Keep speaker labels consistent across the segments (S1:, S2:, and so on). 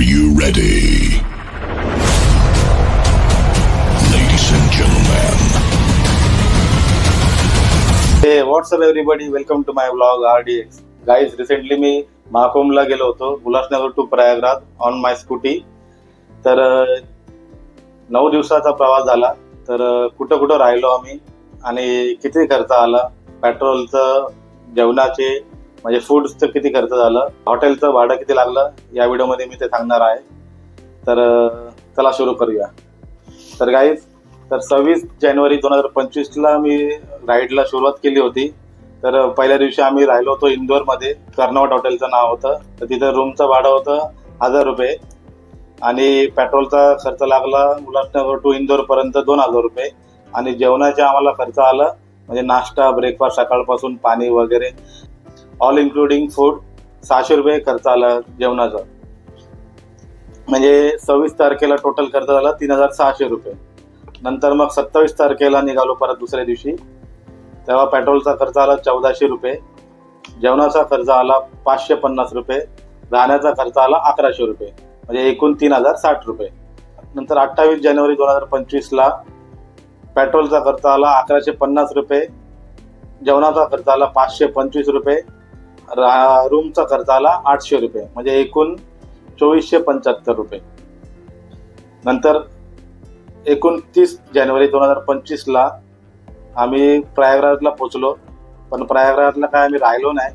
S1: Are you ready? Ladies and gentlemen,
S2: Hey, what's up welcome to my blog R D Guys, guys recently मी महाकुंभला गेलो होतो Ulhasnagar to Prayagraj on my scooty तर नऊ दिवसाचा प्रवास झाला. तर कुठं कुठं राहिलो आम्ही आणि किती खर्च आला? पेट्रोलचं जेवणाचे म्हणजे फूडचं किती खर्च झालं? हॉटेलचं भाडं किती लागलं? या व्हिडिओमध्ये मी ते सांगणार आहे. तर चला सुरू करूया. तर गाईज तर सव्वीस जानेवारी दोन हजार पंचवीसला मी राईडला सुरुवात केली होती. तर पहिल्या दिवशी आम्ही राहिलो होतो इंदोरमध्ये. कर्नावट हॉटेलचं नाव होतं. तर तिथं रूमचं भाडं होतं हजार रुपये. आणि पेट्रोलचा खर्च लागला उल्हासनगर टू इंदोरपर्यंत दोन हजार रुपये. आणि जेवणाचे आम्हाला खर्च आला. म्हणजे नाश्ता ब्रेकफास्ट सकाळपासून पाणी वगैरे. ऑल इन्क्लुडिंग फूड सहाशे रुपये खर्च आला जेवणाचा. म्हणजे सव्वीस तारखेला टोटल खर्च झाला तीन हजार सहाशे रुपये. नंतर मग सत्तावीस तारखेला निघालो परत दुसऱ्या दिवशी. तेव्हा पेट्रोलचा खर्च आला चौदाशे रुपये. जेवणाचा खर्च आला पाचशे पन्नास रुपये. राहण्याचा खर्च आला अकराशे रुपये. म्हणजे एकूण तीन हजार साठ रुपये. नंतर अठ्ठावीस जानेवारी दोन हजार पंचवीसला पेट्रोलचा खर्च आला अकराशे पन्नास रुपये. जेवणाचा खर्च आला पाचशे पंचवीस रुपये. रा रूमचा खर्च आला आठशे रुपये. म्हणजे एकूण चोवीसशे पंच्याहत्तर रुपये. नंतर एकोणतीस जानेवारी दोन हजार पंचवीसला आम्ही प्रयागराजला पोचलो पण प्रयागराजला काय आम्ही राहिलो नाही.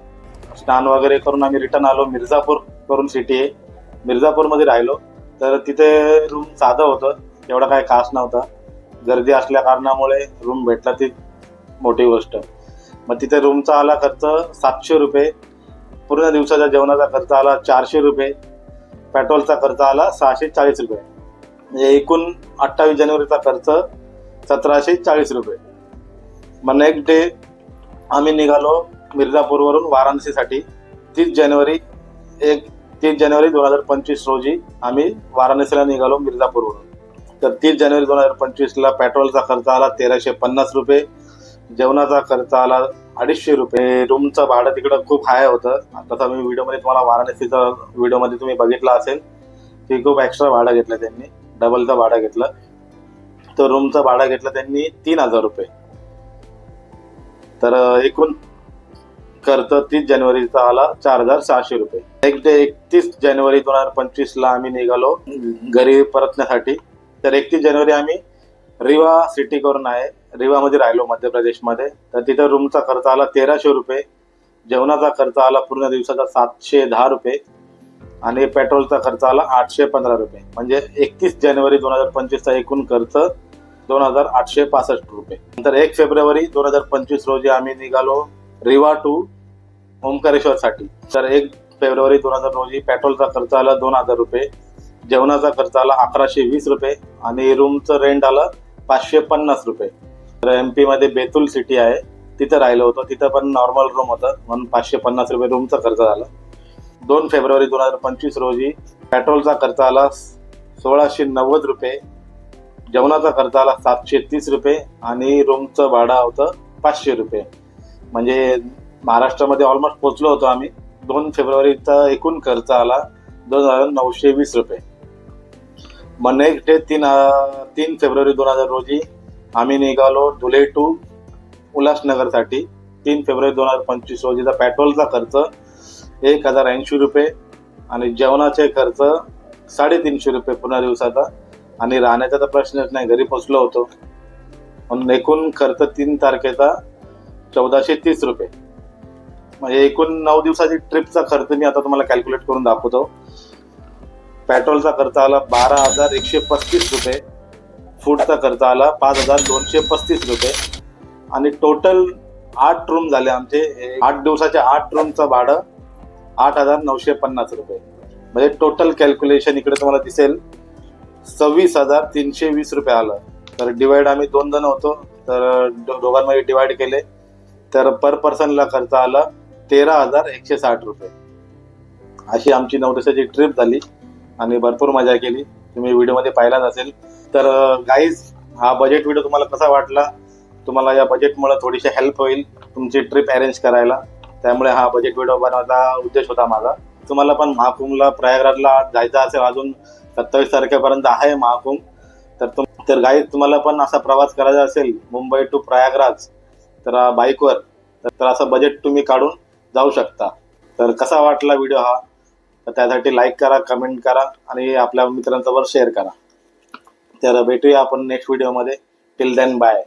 S2: स्नान वगैरे करून आम्ही रिटर्न आलो मिर्झापूर करून सिटी आहे मिर्झापूरमध्ये राहिलो. तर तिथे रूम साधं होतं. एवढा काय खास नव्हता. गर्दी असल्या कारणामुळे रूम भेटला ती मोठी गोष्ट. मग तिथे रूमचा आला खर्च सातशे रुपये. पूर्ण दिवसाच्या जेवणाचा खर्च आला चारशे रुपये. पेट्रोलचा खर्च आला सहाशे चाळीस रुपये. म्हणजे एकूण अठ्ठावीस जानेवारीचा खर्च सतराशे चाळीस रुपये. मग नेक्स्ट डे आम्ही निघालो मिर्झापूरवरून वाराणसीसाठी. तीस जानेवारी एक तीस जानेवारी दोन हजार पंचवीस रोजी आम्ही वाराणसीला निघालो मिर्झापूरवरून. तर तीस जानेवारी दोन हजार पंचवीसला पेट्रोलचा खर्च आला तेराशे पन्नास रुपये. जेवणाचा खर्च आला अडीचशे रुपये. रूमचं भाडं तिकडं खूप हाय होतं. तसं मी व्हिडिओमध्ये तुम्हाला वाराणसीचा व्हिडिओमध्ये तुम्ही बघितलं असेल की खूप एक्स्ट्रा भाडं घेतलं त्यांनी. डबलचं भाडं घेतलं. तर रूमचं भाडं घेतलं त्यांनी तीन हजार रुपये. तर एकूण खर्च तीस जानेवारीचा आला चार हजार सहाशे रुपये. नेक्स्ट डे एकतीस जानेवारी दोन हजार पंचवीसला आम्ही निघालो घरी परतण्यासाठी. तर एकतीस जानेवारी आम्ही रिवा सिटी करून आहे. रिवामध्ये राहिलो मध्य प्रदेशमध्ये. तर तिथं रूमचा खर्च आला तेराशे रुपये. जेवणाचा खर्च आला पूर्ण दिवसाचा सातशे दहा रुपये. आणि पेट्रोलचा खर्च आला आठशे पंधरा रुपये. म्हणजे एकतीस जानेवारी दोन हजार पंचवीसचा एकूण खर्च दोन हजार आठशे पासष्ट रुपये. नंतर एक फेब्रुवारी दोन हजार पंचवीस रोजी आम्ही निघालो रिवा टू ओंकारेश्वरसाठी. तर एक फेब्रुवारी दोन हजार रोजी पेट्रोलचा खर्च आला दोन हजार रुपये. जेवणाचा खर्च आला अकराशे वीस रुपये. आणि रूमचं रेंट आलं पाचशे पन्नास रुपये. तर एम पीमध्ये बेतुल सिटी आहे. तिथं राहिलो होतो. तिथं पण नॉर्मल रूम होतं. म्हणून पाचशे पन्नास रुपये रूमचा खर्च झाला. दोन फेब्रुवारी दोन हजार पंचवीस रोजी पेट्रोलचा खर्च आला सोळाशे नव्वद रुपये. जेवणाचा खर्च आला सातशे तीस रुपये. आणि रूमचं भाडं होतं पाचशे रुपये. म्हणजे महाराष्ट्रामध्ये ऑलमोस्ट पोचलो होतो आम्ही. दोन फेब्रुवारीचा एकूण खर्च आला दोन हजार नऊशे वीस रुपये. मग नेक्स्ट डे तीन तीन फेब्रुवारी दोन हजार रोजी आम्ही निघालो धुले टू उल्हासनगरसाठी. तीन फेब्रुवारी दोन हजार पंचवीस रोजीचा पेट्रोलचा खर्च एक हजार ऐंशी रुपये आणि जेवणाचे खर्च साडेतीनशे रुपये पूर्ण दिवसाचा. आणि राहण्याचा तर प्रश्नच नाही घरी पोचलो होतो. म्हणून एकूण खर्च तीन तारखेचा चौदाशे तीस रुपये. म्हणजे एकूण नऊ दिवसाची ट्रिपचा खर्च मी आता तुम्हाला कॅल्क्युलेट करून दाखवतो. पेट्रोलचा खर्च आला बारा हजार एकशे पस्तीस रुपये. फूडचा खर्च आला पाच हजार दोनशे पस्तीस रुपये. आणि टोटल आठ रूम झाले आमचे. आठ दिवसाच्या आठ रूमचं भाडं आठ हजार नऊशे पन्नास रुपये. म्हणजे टोटल कॅल्क्युलेशन इकडे तुम्हाला दिसेल. सव्वीस हजार तीनशे वीस रुपये आलं. तर डिवाइड आम्ही दोन जण होतो. तर दोघांमध्ये डिवाइड केले. तर पर पर्सनला खर्च आला तेरा हजार एकशे साठ रुपये. अशी आमची नऊ दिवसाची ट्रिप झाली. आणि भरपूर मजा केली. तुम्ही व्हिडिओमध्ये पाहिलाच असेल. तर गाईज हा बजेट व्हिडिओ तुम्हाला कसा वाटला? तुम्हाला या बजेटमुळे थोडीशी हेल्प होईल तुमची ट्रिप अरेंज करायला. त्यामुळे हा बजेट व्हिडिओ बनवायचा उद्देश होता माझा. तुम्हाला पण महाकुंभला प्रयागराजला जायचं असेल अजून सत्तावीस तारखेपर्यंत आहे महाकुंभ. तर तुम तर गाई तुम्हाला पण असा प्रवास करायचा असेल मुंबई टू प्रयागराज तर बाईकवर तर तर असं बजेट तुम्ही काढून जाऊ शकता. तर कसा वाटला व्हिडिओ हा? तर त्यासाठी लाईक करा कमेंट करा आणि आपल्या मित्रांसोबत शेअर करा. तर भेटूया आपण नेक्स्ट व्हिडिओमध्ये टिल दॅन बाय